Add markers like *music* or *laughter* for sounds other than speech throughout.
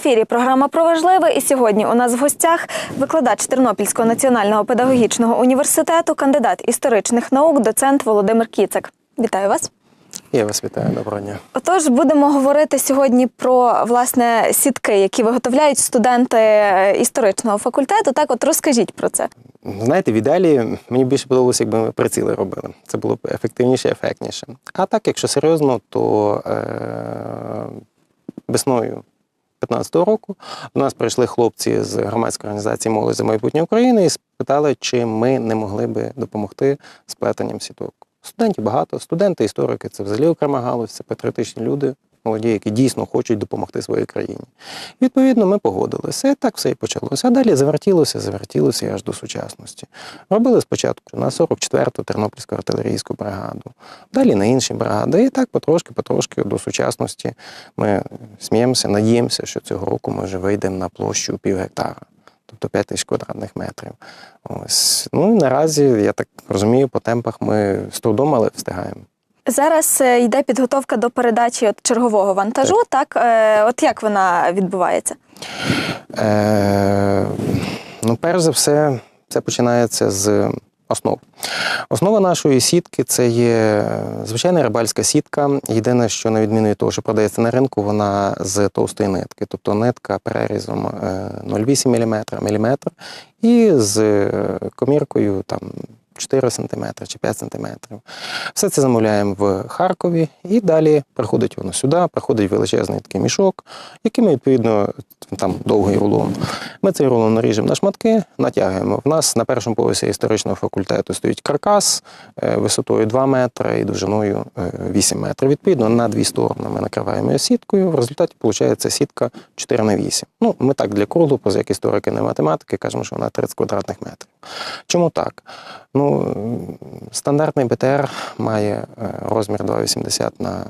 ефірі програма про важливе. І сьогодні у нас в гостях викладач Тернопільського національного педагогічного університету, кандидат історичних наук, доцент Володимир Кіцик. Вітаю вас. Я вас вітаю, доброго дня. Отож, будемо говорити сьогодні про власне сітки, які виготовляють студенти е, історичного факультету. Так, от розкажіть про це. Знаєте, в ідеалі мені більше подобалося, якби ми приціли робили. Це було б ефективніше, ефектніше. А так, якщо серйозно, то е- весною 15-го року до нас прийшли хлопці з громадської організації Молодь за майбутнє України і спитали, чи ми не могли би допомогти з плетенням сіток. Студентів багато, студенти, історики це взагалі окрема галузь, це патріотичні люди, молоді, які дійсно хочуть допомогти своїй країні. Відповідно, ми погодилися. І так все і почалося. А далі завертілося, завертілося аж до сучасності. Робили спочатку на 44-ту Тернопільську артилерійську бригаду, далі на інші бригади. І так потрошки, потрошки до сучасності ми сміємося, надіємося, що цього року ми вже вийдемо на площу пів гектара. Тобто 5 тисяч квадратних метрів. Ось. Ну і наразі, я так розумію, по темпах ми з трудом, але встигаємо. Зараз е, йде підготовка до передачі от чергового вантажу. Так, Е, от як вона відбувається? Е, ну, перш за все, це починається з основ. Основа нашої сітки це є звичайна рибальська сітка. Єдине, що на відміну від того, що продається на ринку, вона з товстої нитки, тобто нитка перерізом е, 0,8 мм, міліметр, і з е, коміркою там 4 см чи 5 см. Все це замовляємо в Харкові, і далі приходить воно сюди, приходить величезний такий мішок, який ми відповідно там довгий рулон. Ми цей рулон наріжемо на шматки, натягуємо. В нас на першому поверсі історичного факультету стоїть каркас е, висотою 2 метри і довжиною е, 8 метрів. Відповідно, на дві сторони ми накриваємо сіткою. В результаті виходить сітка 4 на 8. Ну, ми так для круглу, як історики, не математики, кажемо, що вона 30 квадратних метрів. Чому так? Ну, стандартний БТР має е, розмір 2,80 на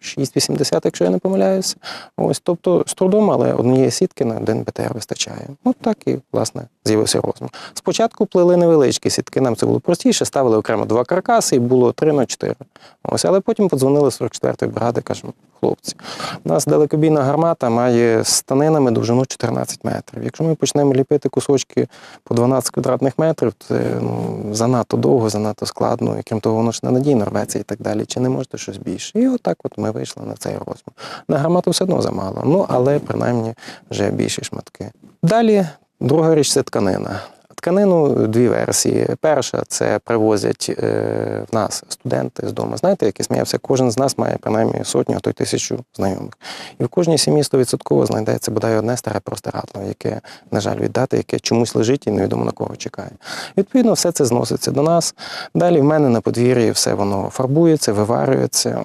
6,80, якщо я не помиляюся. Ось, тобто з трудом, але однієї сітки на один БТР вистачає. От так і, власне, з'явився розмір. Спочатку плели невеличкі сітки, нам це було простіше, ставили окремо два каркаси і було 3 на 4. Ось, але потім подзвонили з 44-ї бригади, кажемо, хлопці, у нас далекобійна гармата має з станинами довжину 14 метрів. Якщо ми почнемо ліпити кусочки по 12 квадратних метрів, це ну, занадто довго, занадто складно, і крім того, воно ж ненадійно рветься і так далі. Чи не можете щось більше? І отак от ми вийшли на цей розмір. На гармату все одно замало, ну але принаймні вже більші шматки. Далі друга річ це тканина. Тканину дві версії. Перша це привозять е, в нас студенти з дому. Знаєте, як я сміявся, кожен з нас має принаймні сотню, а то й тисячу знайомих. І в кожній сім'ї стовідсотково знайдеться бодай одне старе простирадло, яке, на жаль, віддати, яке чомусь лежить і невідомо на кого чекає. Відповідно, все це зноситься до нас. Далі в мене на подвір'ї все воно фарбується, виварюється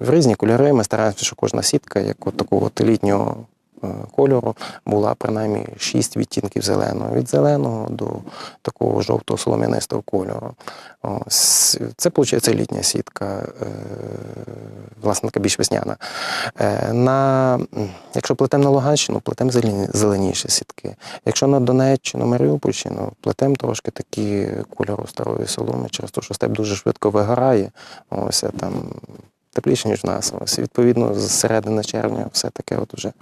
в різні кольори. Ми стараємося, щоб кожна сітка, як от такого літнього кольору, була принаймні шість відтінків зеленого. Від зеленого до такого жовтого солом'янистого кольору. Ось, це, виходить, літня сітка, е, власне, така більш весняна. Е, На, якщо плетемо на Луганщину, плетемо зелені, зеленіші сітки. Якщо на Донеччину, Маріупольщину, плетемо трошки такі кольору старої соломи, через те, що степ дуже швидко вигорає. Ось там тепліше, ніж в нас. Ось, відповідно, з середини червня все таке от вже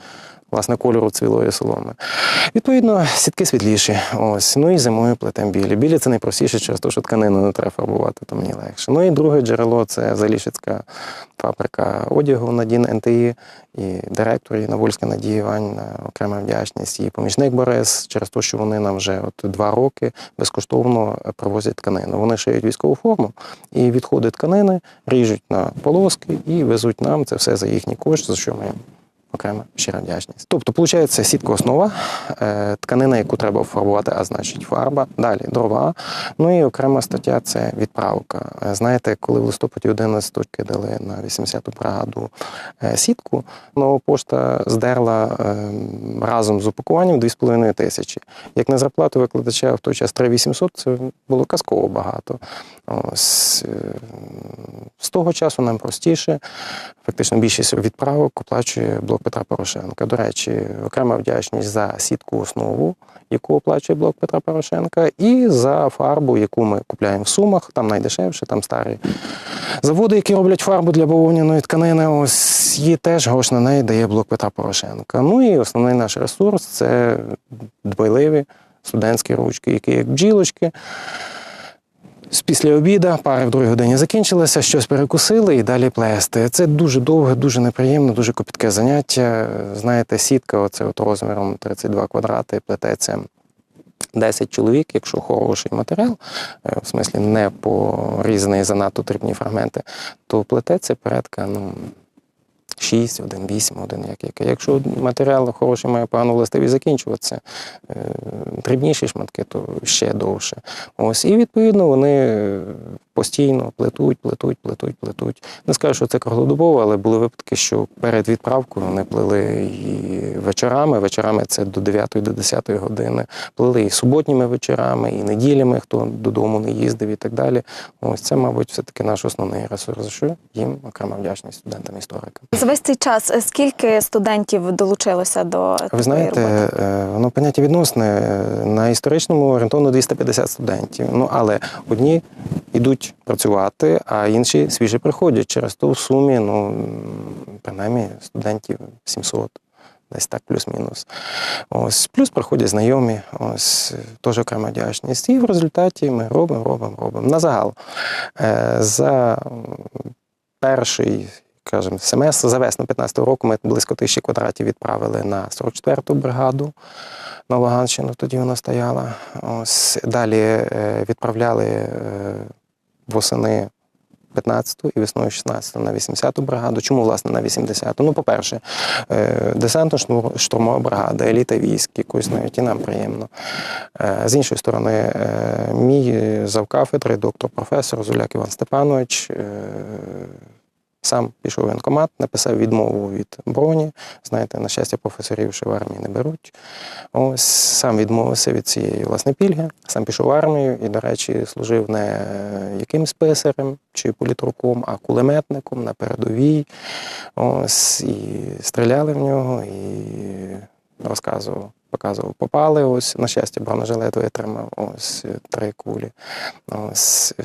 власне кольору цвілої соломи. Відповідно, сітки світліші. Ось. Ну і зимою плетемо білі. Білі це найпростіше через те, що тканину не треба фарбувати, то мені легше. Ну і друге джерело це Залішицька фабрика одягу Надін НТІ і директор її Навольська Надія Іванівна, окрема вдячність, і помічник Борис, через те, що вони нам вже от два роки безкоштовно привозять тканину. Вони шиють військову форму і відходи тканини ріжуть на полоски і везуть нам це все за їхні кошти, за що ми окрема щира вдячність. Тобто, виходить, сітка основа, е, тканина, яку треба фарбувати, а значить фарба, далі дрова. Ну і окрема стаття це відправка. Е, Знаєте, коли в листопаді 11 кидали на 80-ту бригаду е, сітку, нова пошта здерла е, разом з упакуванням 2,5 тисячі. Як на зарплату викладача в той час 3800, це було казково багато. Ось, е, з того часу нам простіше. Фактично більшість відправок оплачує блок Петра Порошенка. До речі, окрема вдячність за сітку основу, яку оплачує блок Петра Порошенка, і за фарбу, яку ми купляємо в сумах, там найдешевше, там старі заводи, які роблять фарбу для бавовняної тканини. Ось її теж грош на неї дає блок Петра Порошенка. Ну і основний наш ресурс це дбайливі студентські ручки, які як бджілочки. З після обіда, пари в другій годині закінчилися, щось перекусили і далі плести. Це дуже довге, дуже неприємне, дуже копітке заняття. Знаєте, сітка, оце от розміром 32 квадрати, плететься 10 чоловік, якщо хороший матеріал, е, в смислі не порізаний занадто дрібні фрагменти, то плететься порядка, ну. 6, 1, 8, 1, як яке. Якщо матеріал хороший має погану властивість закінчуватися, е, дрібніші шматки, то ще довше. Ось, і відповідно вони постійно плетуть, плетуть, плетуть, плетуть. Не скажу, що це круглодобово, але були випадки, що перед відправкою вони плели і вечорами. Вечорами це до 9 до 10 години. Плели і суботніми вечорами, і неділями, хто додому не їздив і так далі. Ось це, мабуть, все-таки наш основний ресурс, що їм окрема вдячність студентам-історикам. Весь цей час е, скільки студентів долучилося до Ви знаєте, роботи? е, воно поняття відносне. Е, На історичному орієнтовно 250 студентів. Ну але одні йдуть працювати, а інші свіже приходять. Через то в сумі, ну принаймні студентів 700. Десь так, плюс-мінус. Ось, плюс приходять знайомі, ось теж окрема вдячність. І в результаті ми робимо, робимо, робимо. На загал. За перший, скажімо, семестр, за весну 15-го року ми близько тисячі квадратів відправили на 44-ту бригаду на Луганщину, тоді вона стояла. Ось далі е, відправляли е, восени 15-ту і весною 16-ту на 80-ту бригаду. Чому, власне, на 80-ту? Ну, по-перше, е, десантно-штурмова бригада, еліта військ, якось навіть і нам приємно. З іншої сторони, мій завкафедри, доктор професор Зуляк Іван Степанович. Сам пішов в воєнкомат, написав відмову від броні. Знаєте, на щастя, професорів ще в армії не беруть. Ось сам відмовився від цієї власне пільги, сам пішов в армію і, до речі, служив не якимсь писарем чи політруком, а кулеметником на передовій. Ось і стріляли в нього, і розказував. Показував, попали. Ось, на щастя, бронежилет витримав, ось е, три кулі. Ось, е,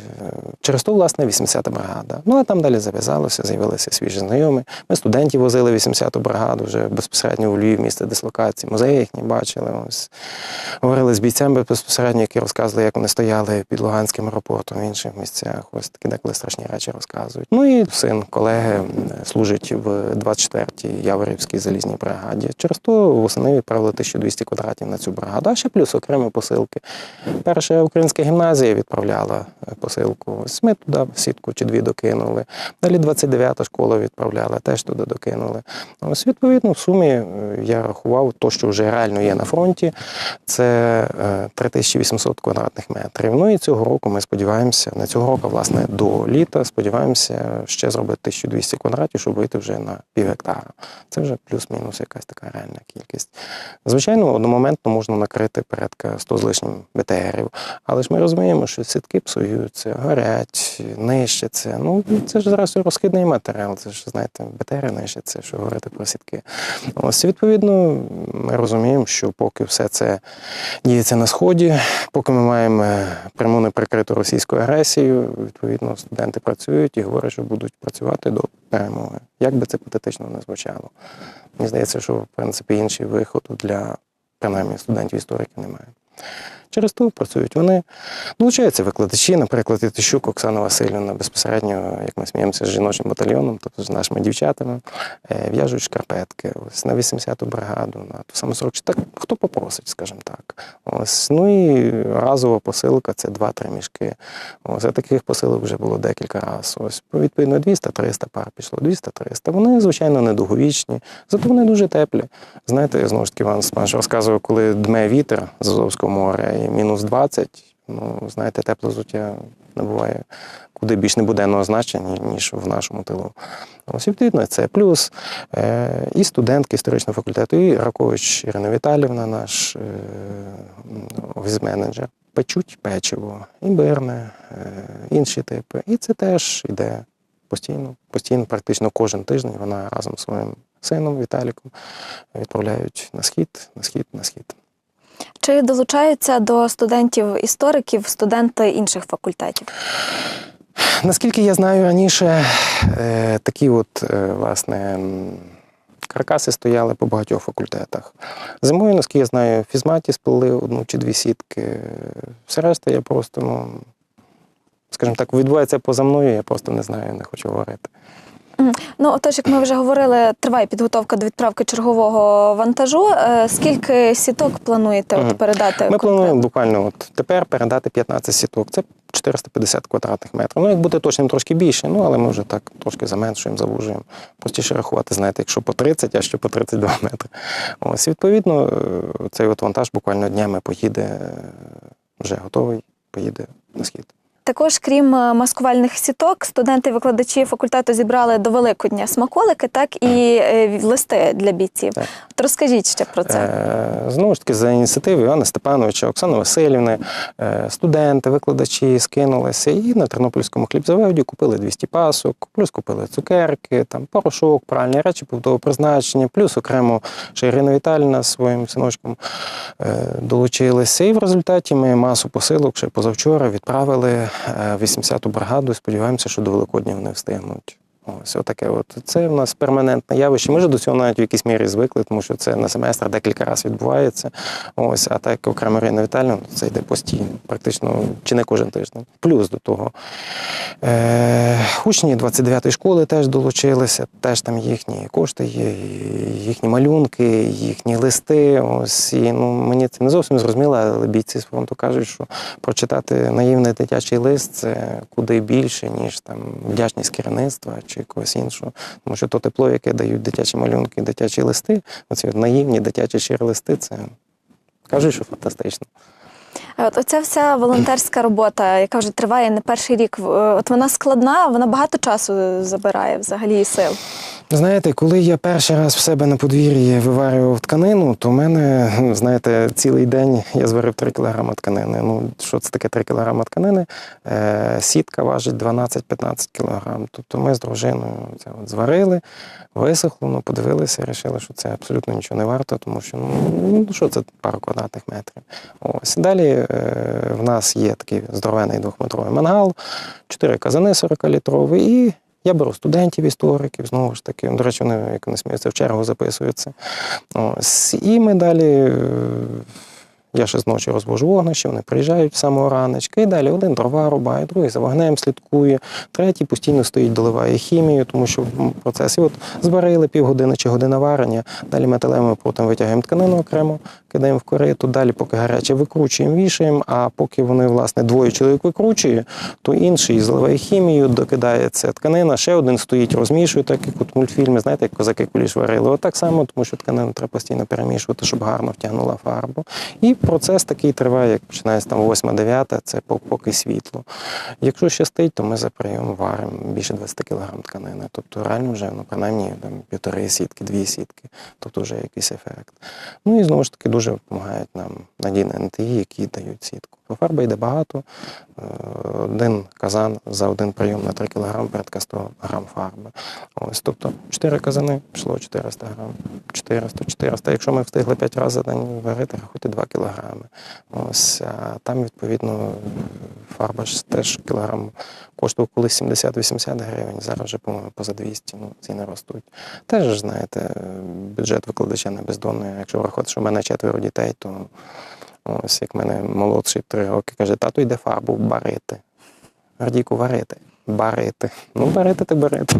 через то, власне, 80-та бригада. Ну, а там далі зав'язалося, з'явилися свіжі знайомі. Ми студентів возили 80-ту бригаду вже безпосередньо в Львів, місце дислокації, музеї їхні бачили. Ось. Говорили з бійцями безпосередньо, які розказували, як вони стояли під Луганським аеропортом в інших місцях. Ось такі деколи страшні речі розказують. Ну і син колеги служить в 24-й Яворівській залізній бригаді. Через то восени відправили 1200 квадратів на цю бригаду, а ще плюс окремі посилки. Перша українська гімназія відправляла е, посилку. Ось ми туди сітку чи дві докинули. Далі 29-та школа відправляла, теж туди докинули. Ось відповідно в сумі е, я рахував то, що вже реально є на фронті. Це е, 3800 квадратних метрів. Ну і цього року ми сподіваємося, не цього року, власне, до літа сподіваємося ще зробити 1200 квадратів, щоб вийти вже на пів гектара. Це вже плюс-мінус якась така реальна кількість. Звичайно, одномоментно можна накрити порядка 100 з лишнім БТРів, але ж ми розуміємо, що сітки псуються, горять, нищаться. Ну це ж зараз розхідний матеріал. Це ж знаєте, БТРи нищаться, що говорити про сітки. Ось відповідно, ми розуміємо, що поки все це діється на сході, поки ми маємо пряму неприкриту російську агресію, відповідно, студенти працюють і говорять, що будуть працювати до перемоги. Як би це патетично не звучало. Мені здається, що в принципі інший виходу для принаймні студентів-істориків немає. Через то працюють вони. Долучаються викладачі, наприклад, Тищук Оксана Васильівна безпосередньо, як ми сміємося з жіночим батальйоном, тобто з нашими дівчатами, е, в'яжуть шкарпетки ось на 80-ту бригаду, на ту саму 40 так хто попросить, скажімо так. Ось ну і разова посилка це 2-3 мішки. Ось а таких посилок вже було декілька разів. Ось відповідно 200-300 пар пішло, 200-300. Вони звичайно недовговічні, зато вони дуже теплі. Знаєте, знову ж таки Степанович розказував, коли дме вітер з Азовського моря і мінус 20, ну знаєте, тепле взуття набуває куди більш небуденного значення, ніж в нашому тилу. Ось відповідно, це плюс е, і студентки історичного факультету, і Ракович Ірина Віталівна, наш е, офіс-менеджер. Печуть печиво, імбирне, е, інші типи. І це теж йде постійно, постійно, практично кожен тиждень вона разом з своїм сином Віталіком відправляють на схід, на схід, на схід. Чи долучаються до студентів-істориків студенти інших факультетів? Наскільки я знаю раніше, е, такі от, е, власне, каркаси стояли по багатьох факультетах. Зимою, наскільки я знаю, в фізматі сплели одну чи дві сітки. Все решта я просто, ну, скажімо так, відбувається поза мною, я просто не знаю, не хочу говорити. Ну, отож, як ми вже говорили, триває підготовка до відправки чергового вантажу. Е, Скільки сіток плануєте от передати? Ми конкретно? плануємо буквально от тепер передати 15 сіток. Це 450 квадратних метрів. Ну, як бути точним, трошки більше, ну але ми вже так трошки заменшуємо, завужуємо. Простіше рахувати, знаєте, якщо по 30, а що по 32 *laughs* метри. Ось, відповідно, е, цей от вантаж буквально днями поїде е, вже готовий, поїде на схід. Також, крім е, маскувальних сіток, студенти-викладачі факультету зібрали до Великодня смаколики, так і е, листи для бійців. Так. От розкажіть ще про це. Е, Знову ж таки, за ініціативи Івана Степановича, Оксани Васильівни, е, студенти, викладачі скинулися і на Тернопільському хлібзаводі купили 200 пасок, плюс купили цукерки, там порошок, пральні речі побутового призначення, плюс окремо ще Ірина Віталіна своїм синочком е, долучилися. І в результаті ми масу посилок ще позавчора відправили 80-ту бригаду. і Сподіваємося, що до Великодня вони встигнуть. Ось отаке. От це в нас перманентне явище. Ми вже до цього навіть в якійсь мірі звикли, тому що це на семестр декілька разів відбувається. Ось, а так окремо Ірина Віталіївна, це йде постійно, практично чи не кожен тиждень. Плюс до того. Е, учні 29-ї школи теж долучилися, теж там їхні кошти є, їхні малюнки, їхні листи. Ось і ну мені це не зовсім зрозуміло, але бійці з фронту кажуть, що прочитати наївний дитячий лист це куди більше, ніж там вдячність керівництва чи когось іншого. Тому що то тепло, яке дають дитячі малюнки, дитячі листи, оці наївні дитячі щирі листи, це кажуть, що фантастично. Е, От оця вся волонтерська робота, яка вже триває не перший рік, е, от вона складна, вона багато часу забирає взагалі і сил. Знаєте, коли я перший раз в себе на подвір'ї виварював тканину, то в мене, ну, знаєте, цілий день я зварив 3 кг тканини. Ну, що це таке 3 кг тканини? Е, сітка важить 12-15 кг. Тобто ми з дружиною це от зварили, висохло, ну, подивилися, вирішили, що це абсолютно нічого не варто, тому що ну, що це пару квадратних метрів. Ось. Далі в нас є такий здоровений двохметровий мангал, чотири казани 40-літрові і я беру студентів, істориків, знову ж таки. До речі, вони, як не сміються, в чергу записуються. Ось. І ми далі. Я ще зночі розвожу вогнище, вони приїжджають самого раночка, і далі один дрова рубає, другий за вогнем слідкує, третій постійно стоїть, доливає хімію, тому що в процесі от зварили півгодини чи година варення, далі металевими потім витягаємо тканину окремо, кидаємо в кориту, далі, поки гаряче, викручуємо, вішаємо, а поки вони, власне, двоє чоловік викручує, то інший заливає хімію, докидається тканина, ще один стоїть, розмішує, так як от в мультфільмі, знаєте, як козаки куліш варили. От так само, тому що тканину треба постійно перемішувати, щоб гарно втягнула фарбу. І процес такий триває, як починається там 8-9, це поки світло. Якщо щастить, то ми за прийом варимо більше 20 кг тканини. Тобто реально вже ну, принаймні там, півтори сітки, дві сітки, тобто вже якийсь ефект. Ну і знову ж таки дуже допомагають нам надійні НТІ, які дають сітку. Фарби йде багато. Е, Один казан за один прийом на 3 кг, порядка 100 грам фарби. Ось, тобто 4 казани пішло 400 грам, 400, 400. Якщо ми встигли 5 разів за день варити, рахуйте 2 кілограми. Ось, а там, відповідно, фарба ж теж кілограм коштував колись 70-80 гривень, зараз вже, по-моєму, поза 200, ну, ціни ростуть. Теж, знаєте, бюджет викладача не бездонний. Якщо врахувати, що в мене четверо дітей, то ось як мене молодший три роки каже, тату йде фарбу барити. Гордійку варити. Барити. Ну, барити ти барити.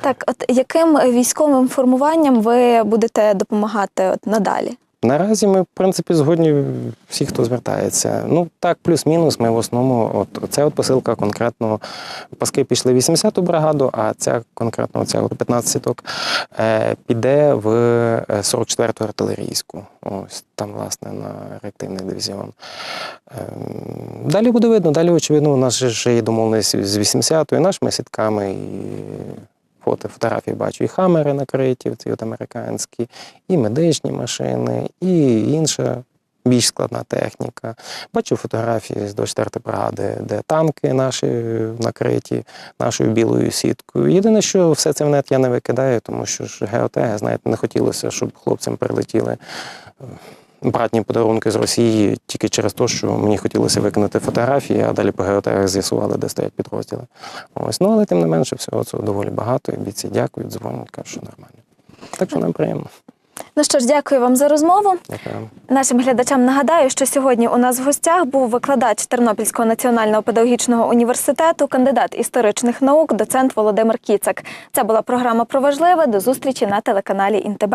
Так, от яким військовим формуванням ви будете допомагати от надалі? Наразі ми, в принципі, згодні всі, хто звертається. Ну так, плюс-мінус. Ми в основному, от ця от посилка конкретно паски пішли 80-ту бригаду, а ця конкретно ця от 15 сіток е, піде в е, 44-ту артилерійську. Ось там, власне, на реактивний дивізіон. Ем, Далі буде видно, далі, очевидно, у нас ж є домовленість з 80-ю, нашими сітками, і фото, фотографії бачу, і хамери накриті, ці от американські, і медичні машини, і інша більш складна техніка. Бачу фотографії з 24 бригади, де танки наші накриті нашою білою сіткою. Єдине, що все це в нет я не викидаю, тому що ж геотеги, знаєте, не хотілося, щоб хлопцям прилетіли е, братні подарунки з Росії тільки через те, що мені хотілося викинути фотографії, а далі по геотегах з'ясували, де стоять підрозділи. Ось, ну але тим не менше, всього цього доволі багато. І бійці дякують, дзвонять, кажуть, що нормально. Так що нам приємно. Ну що ж, дякую вам за розмову. Дякую. Нашим глядачам нагадаю, що сьогодні у нас в гостях був викладач Тернопільського національного педагогічного університету, кандидат історичних наук, доцент Володимир Кіцак. Це була програма про важливе. До зустрічі на телеканалі ІНТБ.